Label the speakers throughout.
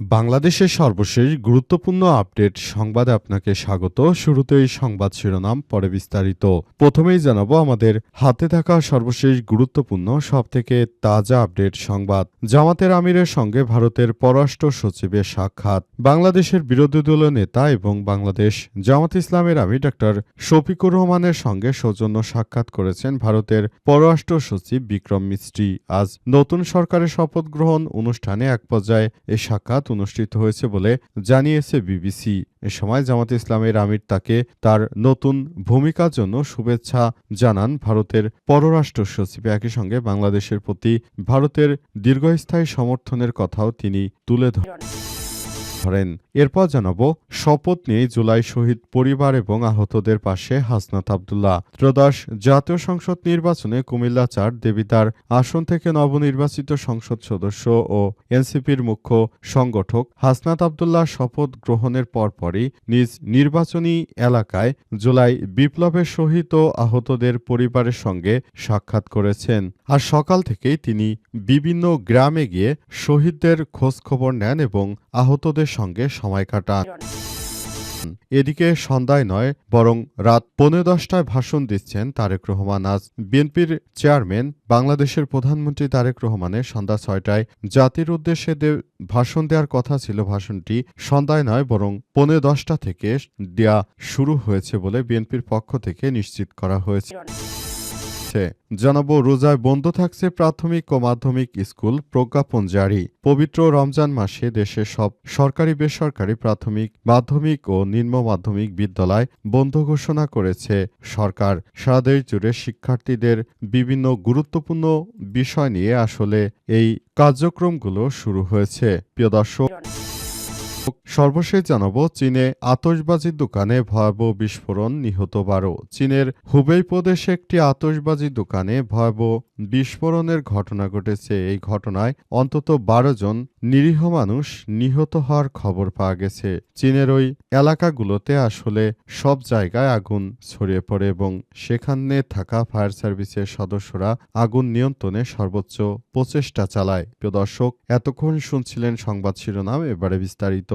Speaker 1: বাংলাদেশের সর্বশেষ গুরুত্বপূর্ণ আপডেট সংবাদে আপনাকে স্বাগত। শুরুতেই সংবাদ শিরোনাম, পরে বিস্তারিত। প্রথমেই জানাব আমাদের হাতে থাকা সর্বশেষ গুরুত্বপূর্ণ, সবথেকে তাজা আপডেট সংবাদ। জামাতের আমিরের সঙ্গে ভারতের পররাষ্ট্র সচিবের সাক্ষাৎ। বাংলাদেশের বিরোধী দলীয় নেতা এবং বাংলাদেশ জামাত ইসলামের আমির ডাক্তার শফিকুর রহমানের সঙ্গে সৌজন্য সাক্ষাৎ করেছেন ভারতের পররাষ্ট্র সচিব বিক্রম মিস্ত্রি। আজ নতুন সরকারের শপথ গ্রহণ অনুষ্ঠানে এক পর্যায়ে এ সাক্ষাৎ অনুষ্ঠিত হয়েছে বলে জানিয়েছে বিবিসি। এ সময় জামাত ইসলামের আমির তাকে তার নতুন ভূমিকার জন্য শুভেচ্ছা জানান ভারতের পররাষ্ট্র সচিব। একই সঙ্গে বাংলাদেশের প্রতি ভারতের দীর্ঘস্থায়ী সমর্থনের কথাও তিনি তুলে ধরেন। ধরেন। এরপর জানাব, শপথ নিয়ে জুলাই শহীদ পরিবার এবং আহতদের পাশে হাসনাত আবদুল্লাহ। ত্রয়োদশ জাতীয় সংসদ নির্বাচনে কুমিল্লা চার দেবিদার আসন থেকে নবনির্বাচিত সংসদ সদস্য ও এনসিপির মুখ্য সংগঠক হাসনাত আবদুল্লাহ শপথ গ্রহণের পরপরই নিজ নির্বাচনী এলাকায় জুলাই বিপ্লবের ও আহতদের পরিবারের সঙ্গে সাক্ষাৎ করেছেন। আর সকাল থেকেই তিনি বিভিন্ন গ্রামে গিয়ে শহীদদের খোঁজখবর নেন এবং আহতদের সঙ্গে সময় কাটান। এদিকে সন্ধ্যায় নয়, বরং রাত পৌনে দশটায় ভাষণ দিচ্ছেন তারেক রহমান। আজ বিএনপির চেয়ারম্যান, বাংলাদেশের প্রধানমন্ত্রী তারেক রহমানের সন্ধ্যা ছয়টায় জাতির উদ্দেশ্যে ভাষণ দেওয়ার কথা ছিল ভাষণটি। সন্ধ্যায় নয়, বরং পৌনে দশটা থেকে দেয়া শুরু হয়েছে বলে বিএনপির পক্ষ থেকে নিশ্চিত করা হয়েছে। হচ্ছে জানাব, রোজায় বন্ধ থাকছে প্রাথমিক ও মাধ্যমিক স্কুল, প্রজ্ঞাপন জারি। পবিত্র রমজান মাসে দেশের সব সরকারি, বেসরকারি প্রাথমিক, মাধ্যমিক ও নিম্ন মাধ্যমিক বিদ্যালয় বন্ধ ঘোষণা করেছে সরকার। সারা দেশ জুড়ে শিক্ষার্থীদের বিভিন্ন গুরুত্বপূর্ণ বিষয় নিয়ে আসলে এই কার্যক্রমগুলো শুরু হয়েছে। প্রিয় দর্শক সর্বশেষ জানাব, চীনে আতসবাজির দোকানে ভয়াবহ বিস্ফোরণ নিহত বারো। চীনের হুবেই প্রদেশে একটি আতসবাজি দোকানে ভয়াবহ বিস্ফোরণের ঘটনা ঘটেছে। এই ঘটনায় অন্তত বারো জন নিরীহ মানুষ নিহত হওয়ার খবর পাওয়া গেছে। চীনের ওই এলাকাগুলোতে আসলে সব জায়গায় আগুন ছড়িয়ে পড়ে এবং সেখানে থাকা ফায়ার সার্ভিসের সদস্যরা আগুন নিয়ন্ত্রণে সর্বোচ্চ প্রচেষ্টা চালায়। প্রিয় দর্শক, এতক্ষণ শুনছিলেন সংবাদ শিরোনাম, এবারে বিস্তারিত।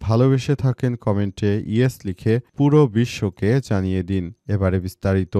Speaker 1: ভালোবেসে থাকেন কমেন্টে ইয়েস লিখে পুরো বিশ্বকে জানিয়ে দিন। এবারে বিস্তারিত।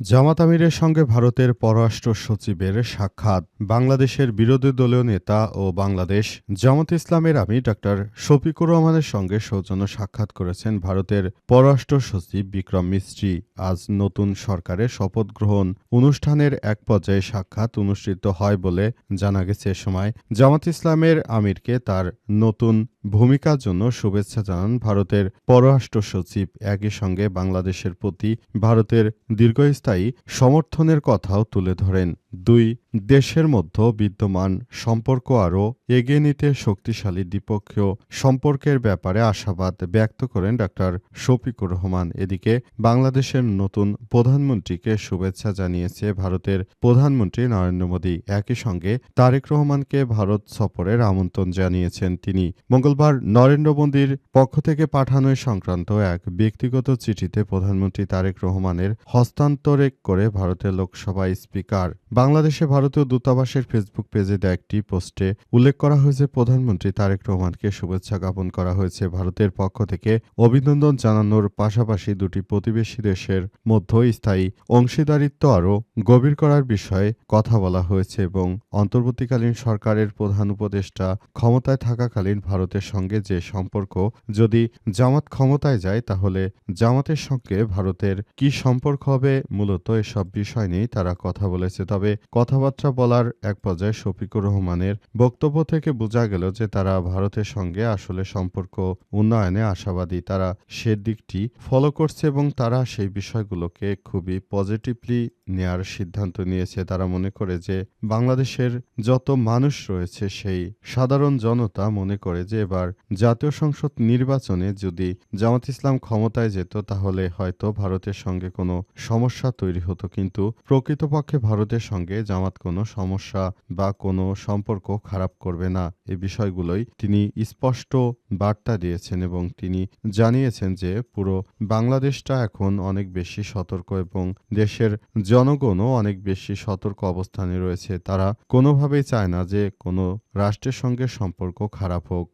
Speaker 1: জামাত আমিরের সঙ্গে ভারতের পররাষ্ট্র সচিবের সাক্ষাৎ। বাংলাদেশের বিরোধী দলীয় নেতা ও বাংলাদেশ জামাত ইসলামের আমির ডাক্তার শফিকুর রহমানের সঙ্গে সৌজন্য সাক্ষাৎ করেছেন ভারতের পররাষ্ট্র সচিব বিক্রম মিস্ত্রি। আজ নতুন সরকারের শপথ গ্রহণ অনুষ্ঠানের এক পর্যায়ে সাক্ষাৎ অনুষ্ঠিত হয় বলে জানা গেছে এ সময়। জামাত ইসলামের আমিরকে তার নতুন ভূমিকার জন্য শুভেচ্ছা জানান ভারতের পররাষ্ট্র সচিব। একই সঙ্গে বাংলাদেশের প্রতি ভারতের দীর্ঘস্থায়ী সমর্থনের কথাও তুলে ধরেন। দুই, দেশের মধ্যে বিদ্যমান সম্পর্ক আরও এগিয়ে নিতে শক্তিশালী দ্বিপক্ষীয় সম্পর্কের ব্যাপারে আশাবাদ ব্যক্ত করেন ডাক্তার শফিকুর রহমান। এদিকে বাংলাদেশের নতুন প্রধানমন্ত্রীকে শুভেচ্ছা জানিয়েছে ভারতের প্রধানমন্ত্রী নরেন্দ্র মোদী। একই সঙ্গে তারেক রহমানকে ভারত সফরের আমন্ত্রণ জানিয়েছেন তিনি। মঙ্গলবার নরেন্দ্র মোদীর পক্ষ থেকে পাঠানো সংক্রান্ত এক ব্যক্তিগত চিঠিতে প্রধানমন্ত্রী তারেক রহমানের হস্তান্তরে করে ভারতের লোকসভা স্পিকার বাংলাদেশে ভারতীয় দূতাবাসের ফেসবুক পেজে দেওয়া একটি পোস্টে উল্লেখ করা হয়েছে, প্রধানমন্ত্রী তারেক রহমানকে শুভেচ্ছা জ্ঞাপন করা হয়েছে ভারতের পক্ষ থেকে। অভিনন্দন জানানোর পাশাপাশি দুটি প্রতিবেশী দেশের মধ্যে স্থায়ী অংশীদারিত্ব আরও গভীর করার বিষয়ে কথা বলা হয়েছে এবং অন্তর্বর্তীকালীন সরকারের প্রধান উপদেষ্টা ক্ষমতায় থাকাকালীন ভারতের সঙ্গে যে সম্পর্ক, যদি জামাত ক্ষমতায় যায়, তাহলে জামাতের সঙ্গে ভারতের কি সম্পর্ক হবে, মূলত এসব বিষয় নিয়েই তারা কথা বলেছে। তবে তবে কথাবার্তা বলার এক পর্যায়ে শফিকুর রহমানের বক্তব্য থেকে বোঝা গেল যে তারা ভারতের সঙ্গে আসলে সম্পর্ক উন্নয়নে আশাবাদী। তারা সে দিকটি ফলো করছে এবং তারা সেই বিষয়গুলোকে খুবই পজিটিভলি নেয়ার সিদ্ধান্ত নিয়েছে। তারা মনে করে যে বাংলাদেশের যত মানুষ রয়েছে, সেই সাধারণ জনতা মনে করে যে এবার জাতীয় সংসদ নির্বাচনে যদি জামাত ইসলাম ক্ষমতায় যেত, তাহলে হয়তো ভারতের সঙ্গে কোনো সমস্যা তৈরি হতো। কিন্তু প্রকৃতপক্ষে ভারতের সঙ্গে জামাত কোনো সমস্যা বা কোনো সম্পর্ক খারাপ করবে না। এই বিষয়গুলোই তিনি স্পষ্ট বার্তা দিয়েছেন এবং তিনি জানিয়েছেন যে পুরো বাংলাদেশটা এখন অনেক বেশি সতর্ক এবং দেশের জনগণও অনেক বেশি সতর্ক অবস্থানে রয়েছে। তারা কোনোভাবেই চায় না যে কোনো রাষ্ট্রের সঙ্গে সম্পর্ক খারাপ হোক।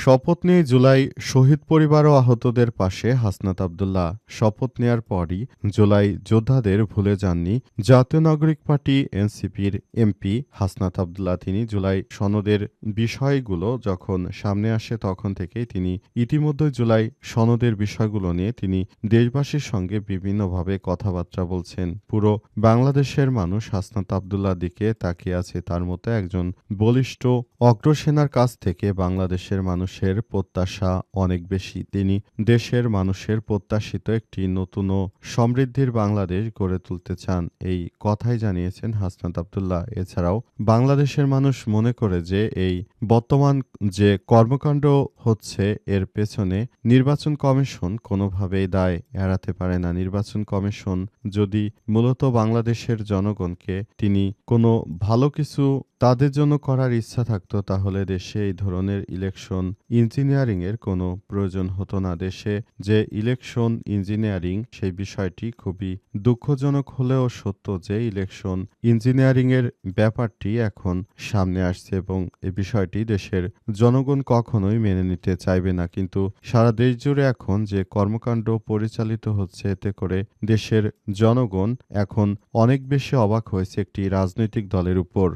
Speaker 1: শপথ নিয়ে জুলাই শহীদ পরিবার ও আহতদের পাশে হাসনাত আবদুল্লাহ। শপথ নেয়ার পরই জুলাই যোদ্ধাদের ভুলে যাননি জাতীয় নাগরিক পার্টি এনসিপির এমপি হাসনাত আবদুল্লাহ। তিনি জুলাই সনদের বিষয়গুলো যখন সামনে আসে তখন থেকেই তিনি ইতিমধ্যে জুলাই সনদের বিষয়গুলো নিয়ে তিনি দেশবাসীর সঙ্গে বিভিন্নভাবে কথাবার্তা বলছেন। পুরো বাংলাদেশের মানুষ হাসনাত আবদুল্লাহ দিকে তাকিয়ে আছে। তার মতো একজন বলিষ্ঠ অগ্রসেনার কাছ থেকে বাংলাদেশের মানুষের প্রত্যাশা অনেক বেশি। তিনি দেশের মানুষের প্রত্যাশিত একটি নতুন ও সমৃদ্ধির বাংলাদেশ গড়ে তুলতে চান। এই কথাই জানিয়েছেন হাসনাত আবদুল্লাহ। এছাড়াও বাংলাদেশের মানুষ মনে করে যে এই বর্তমান যে কর্মকাণ্ড হচ্ছে, এর পেছনে নির্বাচন কমিশন কোনোভাবেই দায় এড়াতে পারে না। নির্বাচন কমিশন যদি মূলত বাংলাদেশের জনগণকে তিনি কোনো ভালো কিছু তাদের জন্য করার ইচ্ছা থাকতো তাহলে দেশে এই ধরনের ইলেকশন ইঞ্জিনিয়ারিং এর কোনো প্রয়োজন হতো না। দেশে যে ইলেকশন ইঞ্জিনিয়ারিং, সেই বিষয়টি খুবই দুঃখজনক হলেও সত্য যে ইলেকশন ইঞ্জিনিয়ারিং এর ব্যাপারটি এখন সামনে আসছে এবং এ বিষয়টি দেশের জনগণ কখনোই মেনে নিতে চাইবে না। কিন্তু সারা দেশ জুড়ে এখন যে কর্মকাণ্ড পরিচালিত হচ্ছে, এতে করে দেশের জনগণ এখন অনেক বেশি অবাক হয়েছে একটি রাজনৈতিক দলের উপর।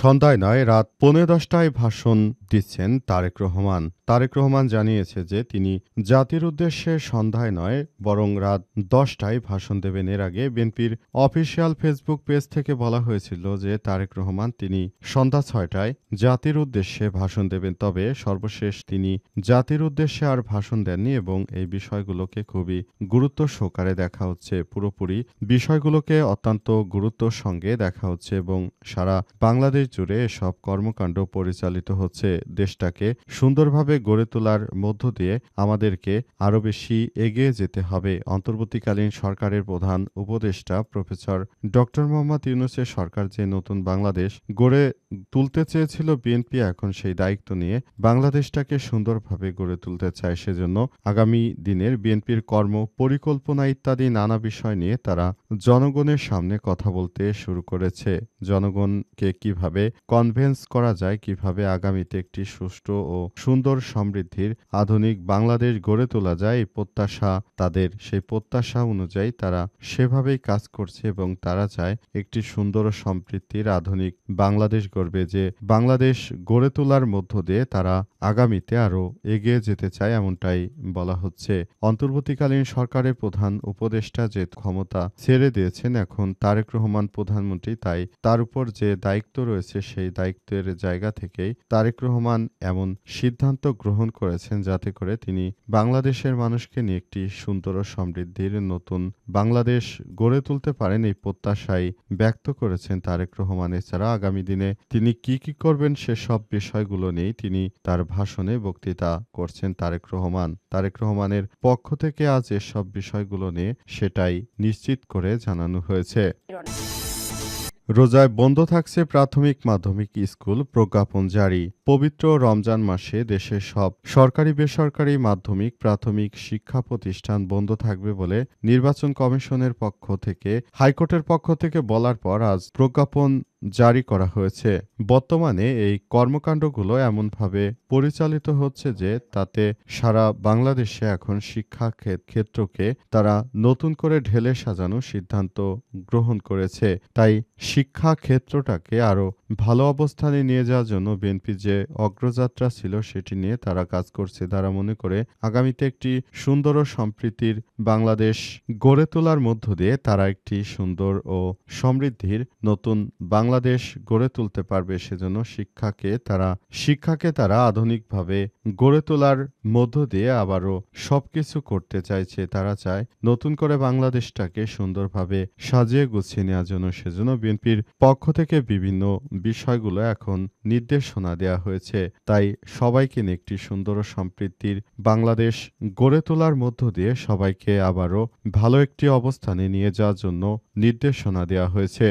Speaker 1: সন্ধ্যায় নয়, রাত পৌনে দশটায় ভাষণ দিচ্ছেন তারেক রহমান। তারেক রহমান জানিয়েছে যে তিনি জাতির উদ্দেশ্যে সন্ধ্যায় নয়, বরং রাত দশটায় ভাষণ দেবেন। এর আগে বিএনপির অফিসিয়াল ফেসবুক পেজ থেকে বলা হয়েছিল যে তারেক রহমান তিনি সন্ধ্যা ছয়টায় জাতির উদ্দেশ্যে ভাষণ দেবেন। তবে সর্বশেষ তিনি জাতির উদ্দেশ্যে আর ভাষণ দেননি এবং এই বিষয়গুলোকে খুবই গুরুত্ব সহকারে দেখা হচ্ছে। পুরোপুরি বিষয়গুলোকে অত্যন্ত গুরুত্বর সঙ্গে দেখা হচ্ছে এবং সারা বাংলাদেশ জুড়ে এসব কর্মকাণ্ড পরিচালিত হচ্ছে দেশটাকে সুন্দরভাবে গড়ে তোলার মধ্য দিয়ে আমাদেরকে আরও বেশি এগিয়ে যেতে হবে। অন্তর্বর্তীকালীন সরকারের প্রধান উপদেষ্টা প্রফেসর ডক্টর মোহাম্মদ ইউনুসের সরকার যে নতুন বাংলাদেশ গড়ে তুলতে চেয়েছিল বিএনপি এখন সেই দায়িত্ব নিয়ে বাংলাদেশটাকে সুন্দরভাবে গড়ে তুলতে চায় সেজন্য আগামী দিনের বিএনপির কর্ম পরিকল্পনা ইত্যাদি নানা বিষয় নিয়ে তারা জনগণের সামনে কথা বলতে শুরু করেছে। জনগণকে কীভাবে কনভেন্স করা যায় কীভাবে আগামীতে একটি সুষ্ঠু ও সুন্দর সমৃদ্ধির আধুনিক বাংলাদেশ গড়ে তোলা যায়। এই প্রত্যাশা তাদের, সেই প্রত্যাশা অনুযায়ী তারা সেভাবেই কাজ করছে এবং তারা চায় একটি সুন্দর ও সমৃদ্ধির আধুনিক বাংলাদেশ গড়বে যে বাংলাদেশ গড়ে তোলার মধ্য দিয়ে তারা আগামীতে আরও এগিয়ে যেতে চায় এমনটাই বলা হচ্ছে। অন্তর্বর্তীকালীন সরকারের প্রধান উপদেষ্টা যে ক্ষমতা ছেড়ে দিয়েছেন এখন তারেক রহমান প্রধানমন্ত্রী, তাই তার উপর যে দায়িত্ব রয়েছে সেই দায়িত্বের জায়গা থেকেই তারেক রহমান এমন সিদ্ধান্ত গ্রহণ করেছেন যাতে করে তিনি বাংলাদেশের মানুষকে নিয়ে একটি সুন্দর ও সমৃদ্ধির নতুন বাংলাদেশ গড়ে তুলতে পারেন এই প্রত্যাশাই ব্যক্ত করেছেন তারেক রহমান। এছাড়া আগামী দিনে তিনি কি কি করবেন সেসব বিষয়গুলো নিয়েই তিনি তার ভাষণে বক্তৃতা করছেন তারেক রহমান। তারেক রহমানের পক্ষ থেকে আজ এসব বিষয়গুলো নিয়ে সেটাই নিশ্চিত করে জানানো হয়েছে। রোজায় বন্ধ থাকছে প্রাথমিক মাধ্যমিক স্কুল প্রজ্ঞাপন জারি। পবিত্র রমজান মাসে দেশের সব সরকারি বেসরকারি মাধ্যমিক প্রাথমিক শিক্ষা প্রতিষ্ঠান বন্ধ থাকবে বলে নির্বাচন কমিশনের পক্ষ থেকে, হাইকোর্টের পক্ষ থেকে বলার পর আজ প্রজ্ঞাপন জারি করা হয়েছে। বর্তমানে এই কর্মকাণ্ডগুলো এমনভাবে পরিচালিত হচ্ছে যে তাতে সারা বাংলাদেশে এখন শিক্ষা ক্ষেত্রকে তারা নতুন করে ঢেলে সাজানোর সিদ্ধান্ত গ্রহণ করেছে। তাই শিক্ষা ক্ষেত্রটাকে আরও ভালো অবস্থানে নিয়ে যাওয়ার জন্য বিএনপি যে অগ্রযাত্রা ছিল সেটি নিয়ে তারা কাজ করছে তারা মনে করে আগামীতে একটি সুন্দর ও সম্প্রীতির বাংলাদেশ গড়ে তোলার মধ্য দিয়ে তারা একটি সুন্দর ও সমৃদ্ধির নতুন বাংলাদেশ গড়ে তুলতে পারবে সেজন্য শিক্ষাকে তারা শিক্ষাকে তারা আধুনিকভাবে গড়ে তোলার মধ্য দিয়ে আবারও সবকিছু করতে চাইছে। তারা চায় নতুন করে বাংলাদেশটাকে সুন্দরভাবে সাজিয়ে গুছিয়ে নেওয়ার জন্য। সেজন্য বিএনপির পক্ষ থেকে বিভিন্ন বিষয়গুলো এখন নির্দেশনা দেওয়া হয়েছে। তাই সবাইকে নিয়ে একটি সুন্দর সম্প্রীতির বাংলাদেশ গড়ে তোলার মধ্য দিয়ে সবাইকে আবারও ভালো একটি অবস্থানে নিয়ে যাওয়ার জন্য নির্দেশনা দেওয়া হয়েছে।